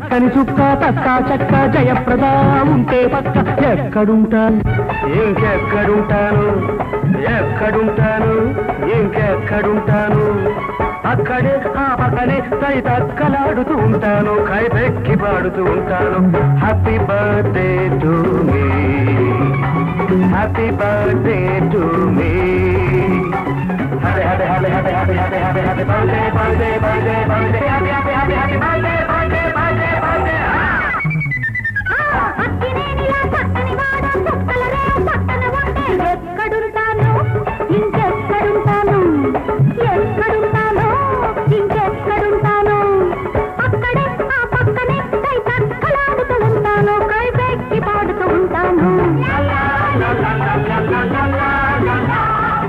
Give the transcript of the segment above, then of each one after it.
చక్కని చుక్క తక్క చక్క జయప్రద ఉంటే పక్క ఎక్కడుంటాను? ఇంకెక్కడుంటాను? ఎక్కడుంటాను? ఇంకెక్కడుంటాను? అక్కడే ఆ పక్కనే తై తక్కలాడుతూ ఉంటాను. కైపెక్కి పాడుతూ ఉంటాను. Happy birthday to me happy birthday to me Hare హరే హరే హరే హరే హరే హరే Hare birthday birthday birthday birthday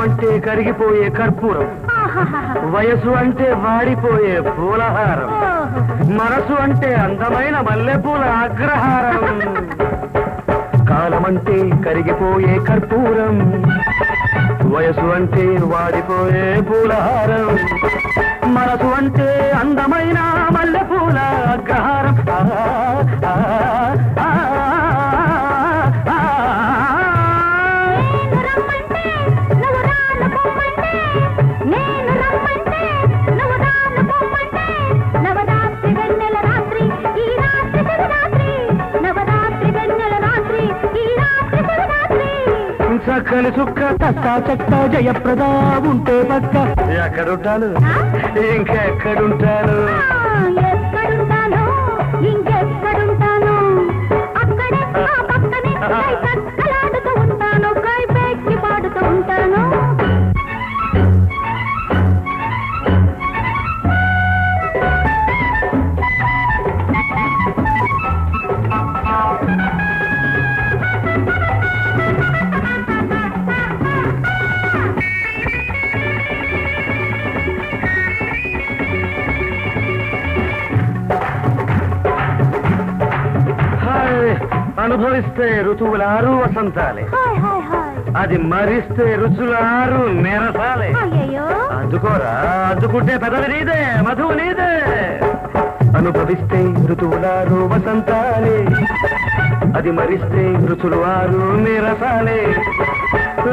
అంటే కరిగిపోయే కర్పూరం. వయసు అంటే వాడిపోయే పూలహారం. మనసు అంటే అందమైన మల్లెపూల అగ్రహారం కాలమంటే కరిగిపోయే కర్పూరం. వయసు అంటే వాడిపోయే పూలహారం. మనసు అంటే అందమైన మల్లెపూల అగ్రహారం చక్కని చుక్క తక్క చక్క జయప్రద ఉంటే పక్క ఎక్కడుంటాను ఇంకెక్కడుంటాను? అనుభవిస్తే ఋతువులారు వసంతాలే. అది మరిస్తే రుచులారు నిరసాలే. అందుకోరా అందుకుంటే పెదవి నీదే మధువు నీదే. అనుభవిస్తే ఋతువులారు వసంతాలే. అది మరిస్తే రుచులు ఆరు నిరసాలే.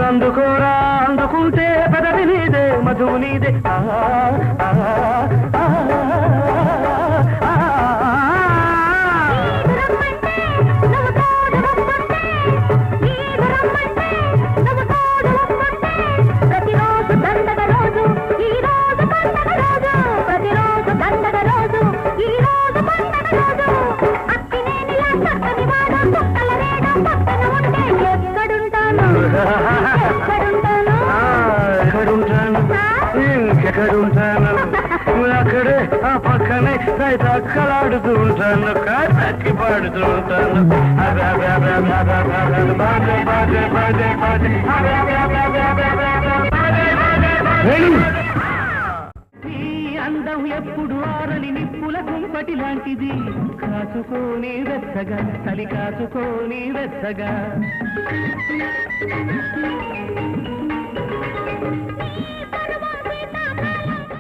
అందుకోరా అందుకుంటే పెదవి నీదే మధువు నీదే. ఆ, ఎక్కడ ఉంటాను నువ్వు అక్కడే ఆ పక్కనే అయితే అక్కలాడుతూ ఉంటాను కాకి పాడుతూ ఉంటాను అందం ఎప్పుడు ఆరని నిప్పుల కుంపటి లాంటిది కాచుకోని వెచ్చగా తలి కాచుకోని వెచ్చగా